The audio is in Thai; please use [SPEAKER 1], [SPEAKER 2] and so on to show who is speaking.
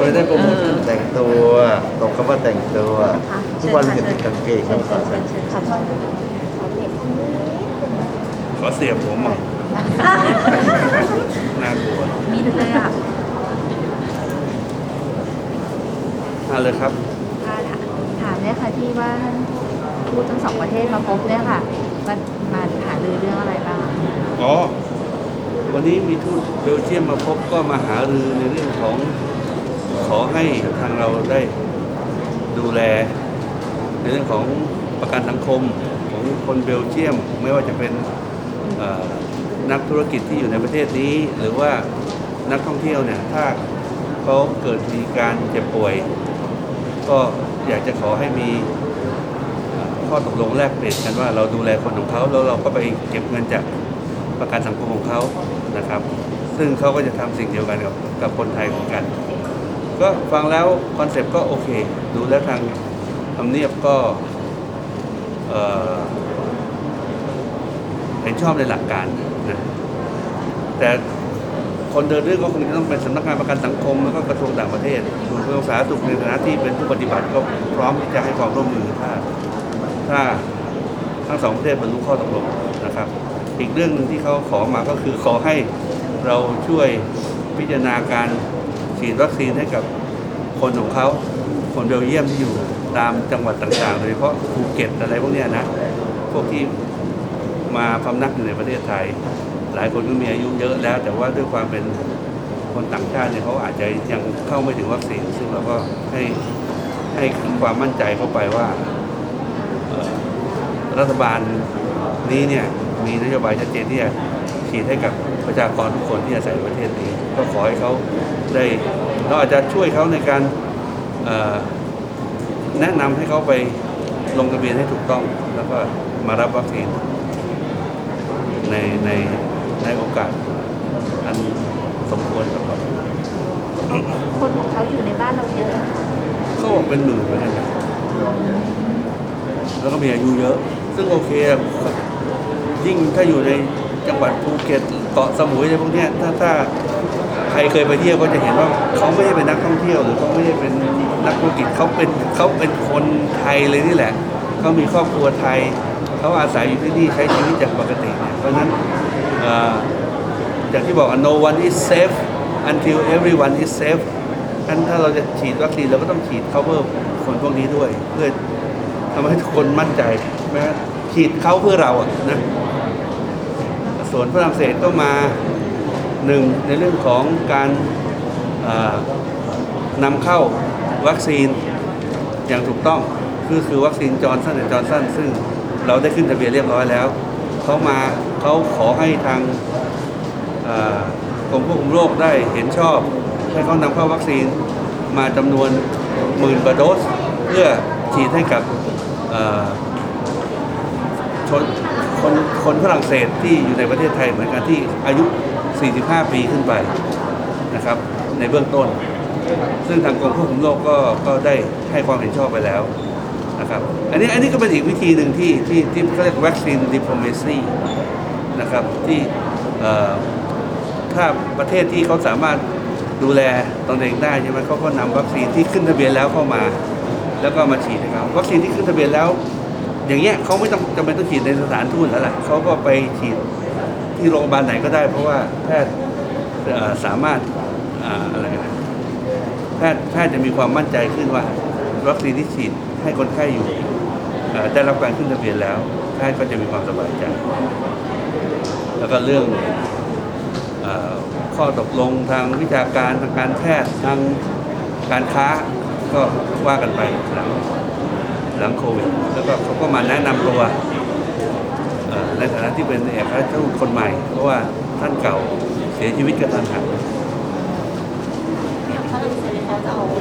[SPEAKER 1] ก็เลยได้โปรโมทแต่งตัวตรงคำว่าแต่งตัวทุกวันเห็นติดกางเกง
[SPEAKER 2] เชิ
[SPEAKER 1] ครั
[SPEAKER 2] ญ
[SPEAKER 1] บ
[SPEAKER 2] เชิญเชิญเชิญขอโทษขอเด็ก
[SPEAKER 3] ขอเสียบผมอะน่ากลัว
[SPEAKER 2] มีเลยอะ
[SPEAKER 3] มาเลยครับ
[SPEAKER 2] ค่ะถามเนี่ยค่ะที่ว่าท่านทูตทั้งสองประเทศมาพบเนี่ยค่ะมามาหารือเรื่องอะไรบ้าง
[SPEAKER 3] อ๋อวันนี้มีทูตเบลเยียมมาพบก็มาหารือในเรื่องของ ขอให้ทางเราได้ดูแล ในเรื่องของประกันสังคมของคนเบลเยียม ไม่ว่าจะเป็นนักธุรกิจที่อยู่ในประเทศนี้ หรือว่านักท่องเที่ยวเนี่ยถ้าเขาเกิดมีการเจ็บป่วย ก็อยากจะขอให้มีข้อตกลงแลกเปลี่ยนกันว่าเราดูแลคนของเขาแล้วเราก็ไปเก็บเงินจากประกันสังคมของเขานะครับ ซึ่งเขาก็จะทำสิ่งเดียวกันกับกับคนไทยเหมือนกัน ก็ฟังแล้วคอนเซปต์ก็โอเค ดูแล้วทางทำเนียบก็เห็นชอบในหลักการนะแต่คนเดินเรื่องก็คงจะต้องเป็นสำนักงานประกันสังคมแล้วก็กระทรวงต่างประเทศกระทรวงสาธารณสุขในฐานะที่เป็นผู้ปฏิบัติก็พร้อมที่จะให้ความร่วมมือถ้าถ้าทั้งสองประเทศบรรลุข้อตกลงนะครับ อีกเรื่องหนึ่งที่เขาขอมาก็คือขอให้เราช่วยพิจารณาการ ฉีดวัคซีนให้กับคนของเขาคนเบลเยียมที่อยู่ตามจังหวัดต่างๆโดยเฉพาะภูเก็ตอะไรพวกนี้นะ พวกที่มาพำนักอยู่ในประเทศไทย หลายคนก็มีอายุเยอะแล้ว แต่ว่าด้วยความเป็นคนต่างชาติเนี่ยเขาอาจจะยังเข้าไม่ถึงวัคซีน ซึ่งเราก็ให้ให้ความมั่นใจเข้าไปว่ารัฐบาลนี้เนี่ยมีนโยบายชัดเจนที่จะ ฉีดให้กับประชากรทุกคนที่อาศัยในประเทศนี้ ก็ขอให้เขาได้เราอาจจะช่วยเขาในการเอ่อแนะนำให้เขาไปลงทะเบียนให้ถูกต้อง แล้วก็มารับวัคซีนในในในโอกาสอันสมควรครับ
[SPEAKER 2] คนของเขาอยู่ในบ้านเราเยอะนะคะ
[SPEAKER 3] เขาบอกเป็นหมื่นเหมือนกันนะแล้วก็มีอายุเยอะ ซึ่งโอเคอะยิ่งถ้าอยู่ใน จังหวัดภูเก็ตเกาะสมุยอะไรพวกนี้ถ้าถ้าใครเคยไปเที่ยวก็จะเห็นว่าเขาไม่ได้เป็นนักท่องเที่ยวหรือเขาไม่ได้เป็นนักธุรกิจเขาเป็นเขาเป็นคนไทยเลยนี่แหละเขามีครอบครัวไทยเขาอาศัยอยู่ที่นี่ใช้ชีวิตอย่างปกติเนี่ยเพราะฉะนั้นอย่างที่บอก no one is safe until everyone is safe งั้นถ้าเราจะฉีดวัคซีนเราก็ต้องฉีด cover คนพวกนี้ด้วย เพื่อทำให้ทุกคนมั่นใจแม้ฉีดเขาเพื่อเราอะนะ ส่วนฝรั่งเศสก็มาหนึ่งในเรื่องของการนำเข้าวัคซีนอย่างถูกต้องคือคือวัคซีนจอร์นสันและจอร์นสันซึ่งเราได้ขึ้นทะเบียนเรียบร้อยแล้วเขามาเขาขอให้ทางกรมควบคุมโรคได้เห็นชอบ ให้เขานำเข้าวัคซีนมาจำนวนหมื่นกว่าโดส เพื่อฉีดให้กับชน คนคนฝรั่งเศสที่อยู่ในประเทศไทยเหมือนกันที่อายุ 45 ปีขึ้นไปนะครับ ในเบื้องต้น ซึ่งทางกรมควบคุมโรคก็ก็ได้ให้ความเห็นชอบไปแล้วนะครับอันนี้อันนี้ก็เป็นอีกวิธีหนึ่งที่ที่ที่เขาเรียกวัคซีนดิ p l o m a c y นะครับที่ถ้าประเทศที่เขาสามารถดูแลตนเองได้ใช่ไหมเขาก็นำวัคซีนที่ขึ้นทะเบียนแล้วเข้ามา แล้วก็มาฉีดให้เขาวัคซีนที่ขึ้นทะเบียนแล้ว อย่างเงี้ยเขาไม่ต้องจำเป็นต้องฉีดในสถานทูตแล้วแหละเขาก็ไปฉีดที่โรงพยาบาลไหนก็ได้ เพราะว่าแพทย์สามารถอาอะไรนะแพทย์แพทย์จะมีความมั่นใจขึ้นว่าวัคซีนที่ฉีดให้คนไข้อยู่ได้รับการขึ้นทะเบียนแล้วแพทย์ก็จะมีความสบายใจ แล้วก็เรื่องเอ่อข้อตกลงทางวิชาการทางการแพทย์ทางการค้าก็ว่ากันไปหลัง หลังโควิด แล้วก็เขาก็มาแนะนำตัวในฐานะที่เป็นเอกอัครราชทูตคนใหม่ เพราะว่าท่านเก่าเสียชีวิตกระทันหัน